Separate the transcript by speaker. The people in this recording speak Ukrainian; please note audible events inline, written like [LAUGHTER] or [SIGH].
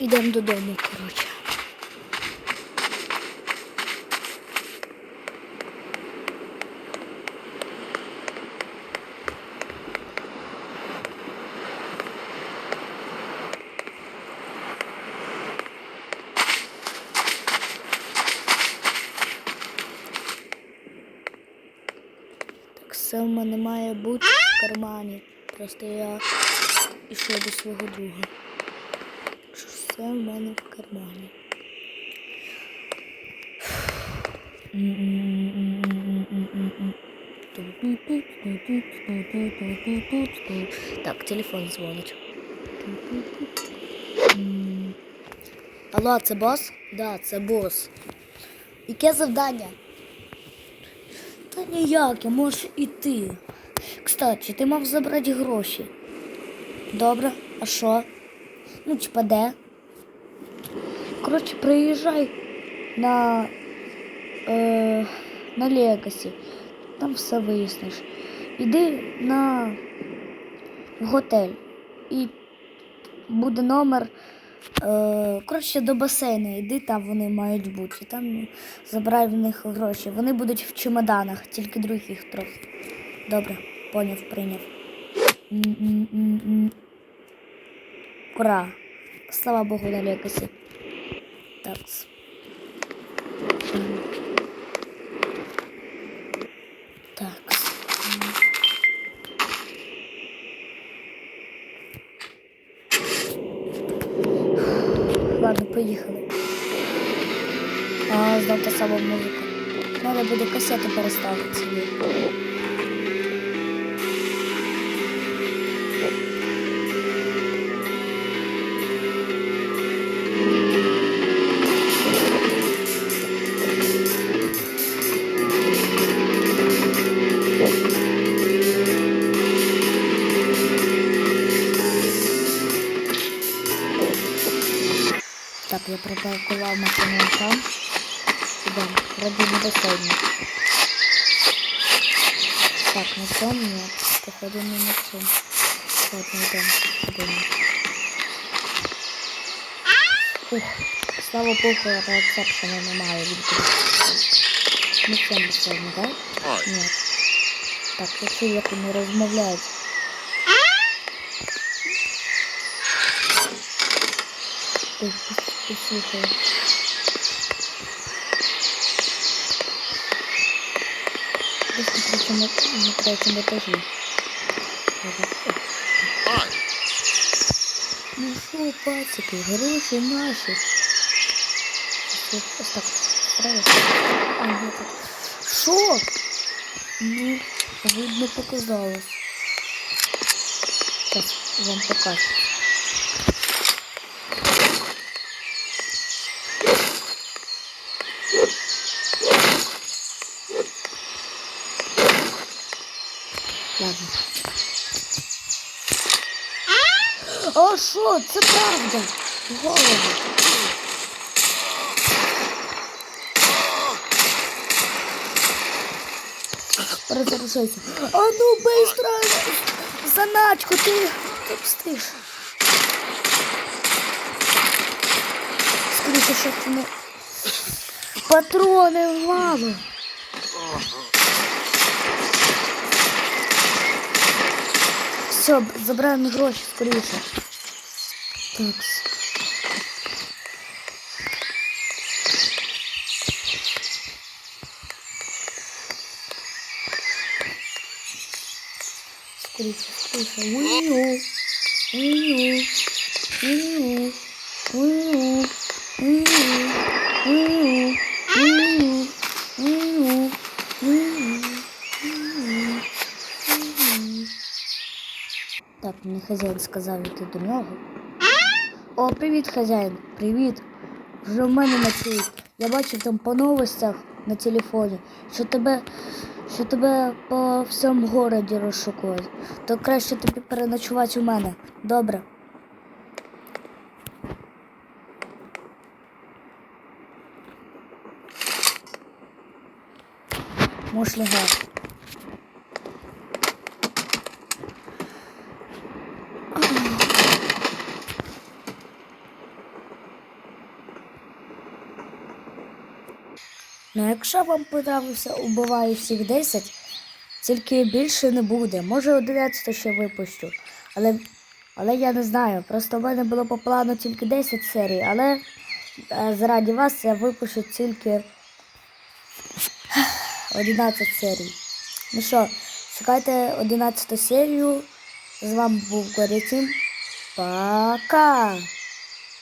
Speaker 1: Ідемо додому, коротше. Все в мене має бути в кармані. Просто я йшов до свого друга. Що все в мене в кармані. Так, телефон дзвонить. Алло, це бос? Да, це бос. Яке завдання? Ніяке, можеш іти. Кстати, ти мав забрати гроші. Добре, а що? Ну, типа де? Коротше, приїжджай на, е, на Легасі. Там все виясниш. Іди на готель. І буде номер. Е, коротше, до басейну. Іди, там вони мають бути. Там забирай в них гроші. Вони будуть в чемоданах, тільки других трохи. Добре, поняв, прийняв. М-м-м-м. Ура! Слава Богу, на Легасі. Так. Так. Ладно, поїхали. А, знов та сама музика. Треба буде касети переставити собі. Я пропаркував машину. Ідемо, на басейні. Так, на цьому ні. Походу не на цьому. Ладно, йдемо. Йдемо. Ух, слава Богу, рецепшена немає від Не в цьому басейні, так? Ні. Так, я чую, як вони розмовляють. Ой, і слухаю. Просто причому на третьому этаже. Ну що, пацики, гроші наші. Ось так, правильно. Ага, так. Шо? Ну, видно показалось. Так, вам покажу. Ладно. О, що? Це правда. Голову. Разрушайся. А ну быстро! Заначку ты, ты пустишь. Скрыто, что ты на... Патроны мало. Все, забираємо гроші скоріше. Так. Скоріше, скоріше. Уйо. Уйо. Уйо. Так, мені хазяїн сказав йти до нього. О, привіт, хазяїн. Привіт. Вже в мене ночують. Я бачив там по новостях на телефоні, що тебе, що тебе по всьому городі розшукують. То краще тобі переночувати у мене. Добре. Можеш лягати. Ну, якщо вам подобався убиваю всіх 10, тільки більше не буде. Може 11 ще випущу. Але але я не знаю. Просто в мене було по плану тільки 10 серій, але е, заради вас я випущу тільки [SIGHS] 11 серій. Ну що, чекайте 11 серію. З вами був Горітін. Пока!